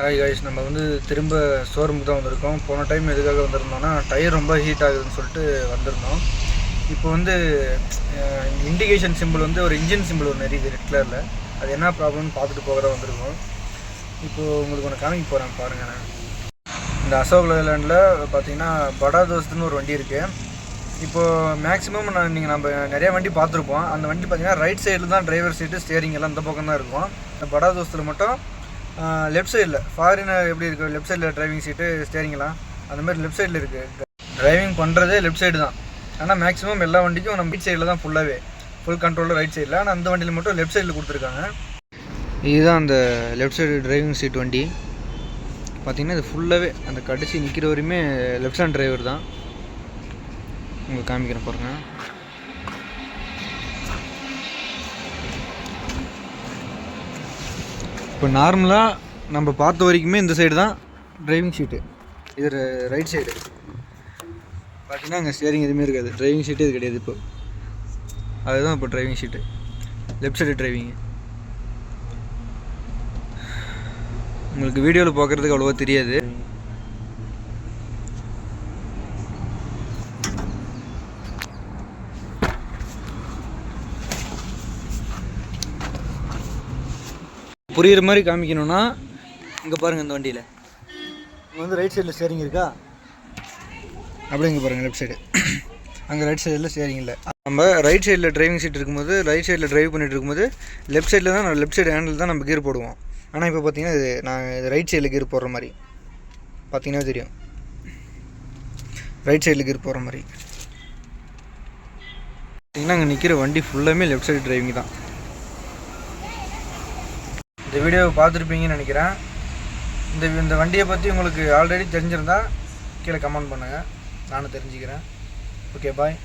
Hi guys நம்ம வந்து திரும்ப ஷோரூமுக்கு தான் வந்திருக்கோம். போன டைம் எதுக்காக வந்திருந்தோம்னா டயர் ரொம்ப ஹீட் ஆகுதுன்னு சொல்லிட்டு வந்திருந்தோம். இப்போ வந்து இண்டிகேஷன் சிம்பிள் வந்து ஒரு இன்ஜின் சிம்பிள் ஒன்று எரியுது ரெட் கலரில் அது என்ன ப்ராப்ளம்னு பார்த்துட்டு போக தான் வந்திருக்கோம். இப்போது உங்களுக்கு ஒன்று காமிக்க போகிறேன் பாருங்கள் நான். இந்த அசோக் லேண்டில் பார்த்தீங்கன்னா படா தோஸ்துன்னு ஒரு வண்டி இருக்குது இப்போது மேக்ஸிமம் நான் நீங்கள் நம்ம நிறையா வண்டி பார்த்துருப்போம். அந்த வண்டி பார்த்தீங்கன்னா ரைட் சைடில் தான் டிரைவர் சீட்டு ஸ்டேரிங் எல்லாம் இந்த பக்கம் தான் இருக்கும். இந்த படா தோஸ்தில் மட்டும் லெஃப்ட் சைடில் ஃபாரினர் எப்படி இருக்குது லெஃப்ட் சைடில் டிரைவிங் சீட்டு ஸ்டேரிங்லாம் அந்த மாதிரி லெஃப்ட் சைடில் இருக்குது டிரைவிங் பண்ணுறதே லெஃப்ட் சைடு தான். ஆனால் மேக்ஸிமம் எல்லா வண்டிக்கும் நம்ம ரைட் சைடில் தான் ஃபுல்லாகவே ஃபுல் கண்ட்ரோலில் ரைட் சைடில் ஆனால் அந்த வண்டியில் மட்டும் லெஃப்ட் சைடில் கொடுத்துருக்காங்க. இதுதான் அந்த லெஃப்ட் சைடு டிரைவிங் சீட் வண்டி. பார்த்திங்கன்னா இது ஃபுல்லாகவே அந்த கடைசி நிற்கிற வரையுமே லெஃப்ட் ஹேண்ட் டிரைவர் தான். உங்களுக்கு காமிக்கிறேன் பாருங்கள் இப்போ நார்மலாக நம்ம பார்த்த வரைக்குமே இந்த சைடு தான் டிரைவிங் சீட்டு இது ரைட் சைடு பார்த்தீங்கன்னா அங்கே ஸ்டியரிங் எதுவுமே இருக்காது. டிரைவிங் சீட்டு இது கிடையாது இப்போ. அதுதான் இப்போ driving seat left side driving உங்களுக்கு வீடியோவில் பார்க்குறதுக்கு அவ்வளோவா தெரியாது. புரியுற மாதிரி காமிக்கணும்னா இங்கே பாருங்கள் இந்த வண்டியில். இங்கே வந்து ரைட் சைடில் ஸ்டேரிங் இருக்கா? அப்படியே இங்கே பாருங்கள் லெஃப்ட் சைடு அங்கே ரைட் சைடில் ஸ்டேரிங் இல்லை. நம்ம ரைட் சைடில் டிரைவிங் சீட் இருக்கும்போது ரைட் சைடில் டிரைவ் பண்ணிட்டு இருக்கும்போது லெஃப்ட் சைடில் தான் லெஃப்ட் சைடு ஹேண்டில் தான் நம்ம கீர் போடுவோம். ஆனால் இப்போ பார்த்தீங்கன்னா இது நான் ரைட் சைடில் கீர் போடுற மாதிரி. பார்த்தீங்கன்னா தெரியும். ரைட் சைடில் கீர் போடுற மாதிரி. பார்த்தீங்கன்னா அங்கே நிற்கிற வண்டி ஃபுல்லாமே லெஃப்ட் சைடு டிரைவிங் தான். இந்த வீடியோவை பார்த்துருப்பீங்கன்னு நினைக்கிறேன். இந்த இந்த வண்டியை பற்றி உங்களுக்கு ஆல்ரெடி தெரிஞ்சிருந்தா கீழே கமெண்ட் பண்ணுங்கள் நானும் தெரிஞ்சுக்கிறேன். Okay bye